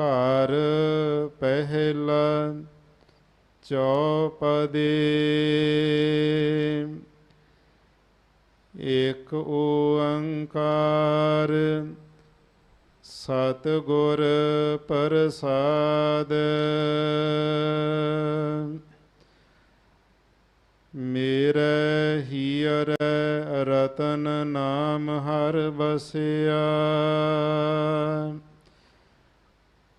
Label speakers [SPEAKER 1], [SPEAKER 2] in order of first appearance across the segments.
[SPEAKER 1] ਘਰ ਪਹਿਲਾ ਚੌਪਦੇ। ਇਕ ਓੰਕਾਰ ਸਤਿਗੁਰ ਪ੍ਰਸਾਦ। ਮੇਰੇ ਹੀਰ ਰਤਨ ਨਾਮ ਹਰ ਬਸਿਆ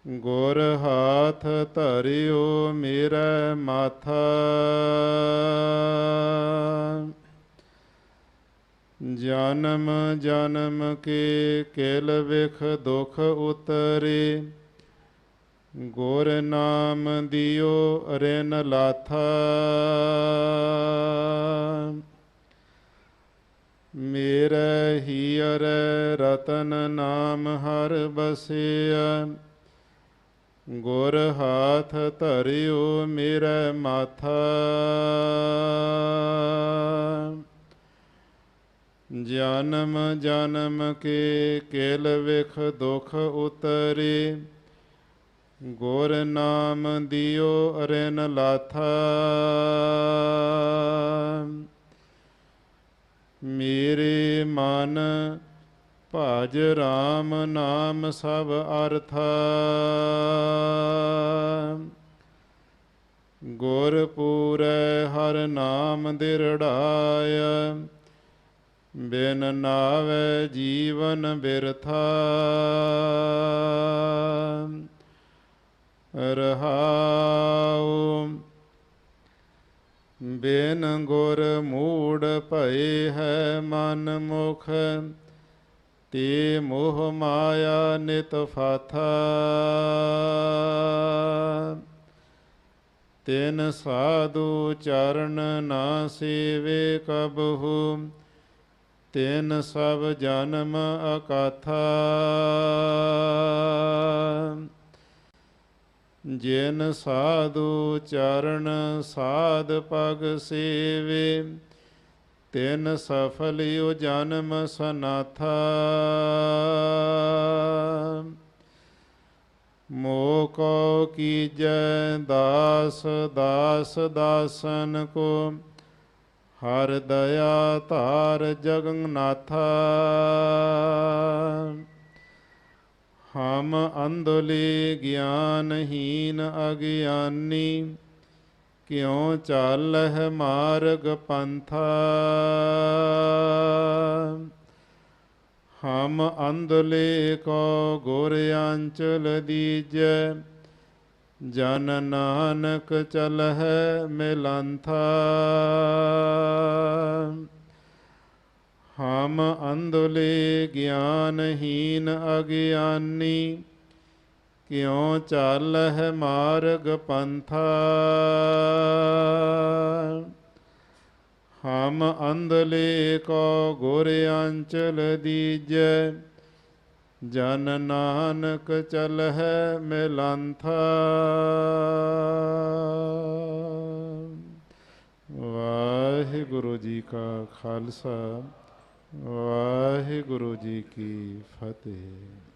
[SPEAKER 1] ਗੁਰ ਹਾਥ ਧਰਿਓ ਮੇਰਾ ਮਾਥਾ। ਜਨਮ ਜਨਮ ਕੇ ਕੇਲ ਵਿਖ ਦੁਖ ਉਤਰੇ। ਗੁਰ ਨਾਮ ਦਿਓ ਰਿਨ ਲਾਥਾ। ਮੇਰੇ ਹੀਰ ਰਤਨ ਨਾਮ ਹਰ ਬਸਿਆ ਗੁਰ ਹਾਥ ਧਰਿਓ ਮੇਰਾ ਮਾਥਾ। ਜਨਮ ਜਨਮ ਕੇ ਕੇਲ ਵਿਖ ਦੁਖ ਉਤਰੇ। ਗੁਰ ਨਾਮ ਦਿਓ ਅਰਿਨ ਲਾਥਾ। ਮੇਰੇ ਮਨ ਭਜ ਰਾਮ ਨਾਮ ਸਭ ਅਰਥ। ਗੁਰ ਪੂਰੈ ਹਰ ਨਾਮ ਦਿਰੜਾਇਆ ਬਿਨ ਨਾਵੇ ਜੀਵਨ ਬਿਰਥਾ। ਰਹਾਉ ਬਿਨ ਗੁਰ ਮੂੜ ਭਏ ਹੈ ਮਨ ਮੁਖ। ਤੇ ਮੋਹ ਮਾਇਆ ਨਿਤ ਫਾਥਾ। ਤਿਨ ਸਾਧੂ ਚਰਨ ਨਾ ਸੇਵੇ ਕਬਹੂ ਤਿਨ ਸਭ ਜਨਮ ਅਕਾਥਾ। ਜਿਨ ਸਾਧੂ ਚਰਨ ਸਾਧ ਪਗ ਸੇਵੇ ਤਿਨ ਸਫਲਿਓ ਜਨਮ ਸਨਾਥਾ। ਮੋਕੋ ਕੀਜੈ ਦਾਸ ਦਾਸ ਦਾਸਨ ਕੋ, ਹਰ ਦਇਆ ਧਾਰ ਜਗਨਨਾਥਾ। ਹਮ ਅੰਧਲੇ ਗਿਆਨਹੀਨ ਅਗਿਆਨੀ ਕਿਉ ਚਾਲਹਿ ਮਾਰਗ ਪੰਥਾ ਹਮ ਅੰਧਲੇ ਕੋ ਗੁਰ ਅੰਚਲ ਦੀਜੈ ਜਨ ਨਾਨਕ ਚਲਹਿ ਮਿਲੰਥਾ ਹਮ ਅੰਧਲੇ ਗਿਆਨਹੀਨ ਅਗਿਆਨੀ ਕਿਉ ਚਾਲਹਿ ਮਾਰਗ ਪੰਥਾ? ਹਮ ਅੰਧਲੇ ਕੋ ਗੁਰ ਅੰਚਲ ਦੀਜੈ, ਜਨ ਨਾਨਕ ਚਲਹਿ ਮਿਲੰਥਾ। ਵਾਹਿਗੁਰੂ ਜੀ ਕਾ ਖਾਲਸਾ, ਵਾਹਿਗੁਰੂ ਜੀ ਕੀ ਫਤਿਹ।